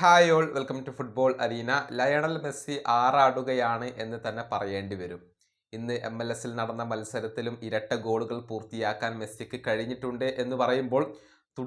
Hi all welcome to football arena Lionel Messi ആറാടുകയാണ് എന്ന് തന്നെ പറയേണ്ടി വരും. ഇന്ന് എം എൽ എസിൽ നടന്ന മത്സരത്തിലും ഇരട്ട ഗോളുകൾ പൂർത്തിയാക്കാൻ മെസ്സിക്ക് കഴിഞ്ഞിട്ടുണ്ട് എന്ന് പറയുമ്പോൾ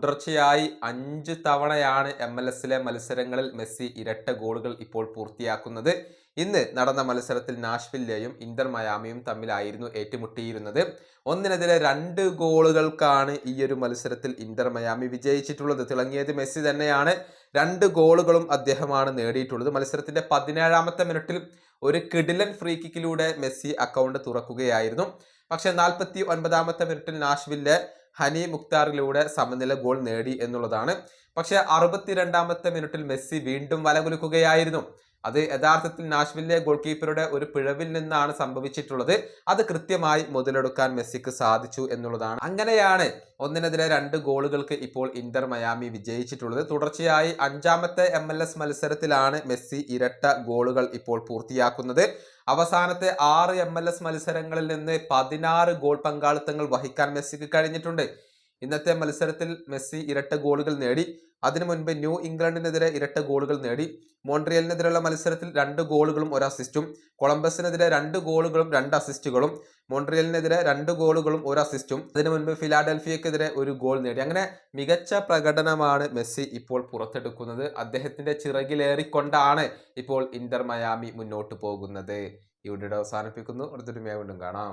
തുടർച്ചയായി അഞ്ച് തവണയാണ് എം എൽ എസിലെ മത്സരങ്ങളിൽ മെസ്സി ഇരട്ട ഗോളുകൾ ഇപ്പോൾ പൂർത്തിയാക്കുന്നത്. ഇന്ന് നടന്ന മത്സരത്തിൽ നാഷ്വില്ലയും ഇന്റർ മയാമിയും തമ്മിലായിരുന്നു ഏറ്റുമുട്ടിയിരുന്നത്. ഒന്നിനെതിരെ രണ്ട് ഗോളുകൾക്കാണ് ഈ ഒരു മത്സരത്തിൽ ഇന്റർ മയാമി വിജയിച്ചിട്ടുള്ളത്. തിളങ്ങിയത് മെസ്സി തന്നെയാണ്. രണ്ട് ഗോളുകളും അദ്ദേഹമാണ് നേടിയിട്ടുള്ളത്. മത്സരത്തിന്റെ പതിനേഴാമത്തെ മിനിറ്റിൽ ഒരു കിഡിലൻ ഫ്രീ കിക്കിലൂടെ മെസ്സി അക്കൗണ്ട് തുറക്കുകയായിരുന്നു. പക്ഷെ നാൽപ്പത്തി ഒൻപതാമത്തെ മിനിറ്റിൽ നാഷ്വില്ലെ ഹനി മുക്താറിലൂടെ സമനില ഗോൾ നേടി എന്നുള്ളതാണ്. പക്ഷെ അറുപത്തിരണ്ടാമത്തെ മിനിറ്റിൽ മെസ്സി വീണ്ടും വലകുലുക്കുകയായിരുന്നു. അത് യഥാർത്ഥത്തിൽ നാഷ്വില്ലെ ഗോൾ കീപ്പറുടെ ഒരു പിഴവിൽ നിന്നാണ് സംഭവിച്ചിട്ടുള്ളത്. അത് കൃത്യമായി മുതലെടുക്കാൻ മെസ്സിക്ക് സാധിച്ചു എന്നുള്ളതാണ്. അങ്ങനെയാണ് ഒന്നിനെതിരെ രണ്ട് ഗോളുകൾക്ക് ഇപ്പോൾ ഇന്റർ മയാമി വിജയിച്ചിട്ടുള്ളത്. തുടർച്ചയായി അഞ്ചാമത്തെ എം മത്സരത്തിലാണ് മെസ്സി ഇരട്ട ഗോളുകൾ ഇപ്പോൾ പൂർത്തിയാക്കുന്നത്. അവസാനത്തെ ആറ് എം എൽ എസ് മത്സരങ്ങളിൽ നിന്ന് പതിനാറ് ഗോൾ പങ്കാളിത്തങ്ങൾ വഹിക്കാൻ മെസ്സിക്ക് കഴിഞ്ഞിട്ടുണ്ട്. ഇന്നത്തെ മത്സരത്തിൽ മെസ്സി ഇരട്ട ഗോളുകൾ നേടി. അതിനു മുൻപ് ന്യൂ ഇംഗ്ലണ്ടിനെതിരെ ഇരട്ട ഗോളുകൾ നേടി. മോൺട്രിയലിനെതിരെയുള്ള മത്സരത്തിൽ രണ്ട് ഗോളുകളും ഒരു അസിസ്റ്റും. കൊളംബസിനെതിരെ രണ്ട് ഗോളുകളും രണ്ട് അസിസ്റ്റുകളും. മോൺട്രിയലിനെതിരെ രണ്ട് ഗോളുകളും ഒരു അസിസ്റ്റും. അതിനു മുൻപ് ഫിലാഡൽഫിയക്കെതിരെ ഒരു ഗോൾ നേടി. അങ്ങനെ മികച്ച പ്രകടനമാണ് മെസ്സി ഇപ്പോൾ പുറത്തെടുക്കുന്നത്. അദ്ദേഹത്തിന്റെ ചിറകിലേറിക്കൊണ്ടാണ് ഇപ്പോൾ ഇന്റർ മയാമി മുന്നോട്ട് പോകുന്നത്. വീഡിയോ അവസാനിപ്പിക്കുന്നു. അടുത്തൊരു വീണ്ടും കാണാം.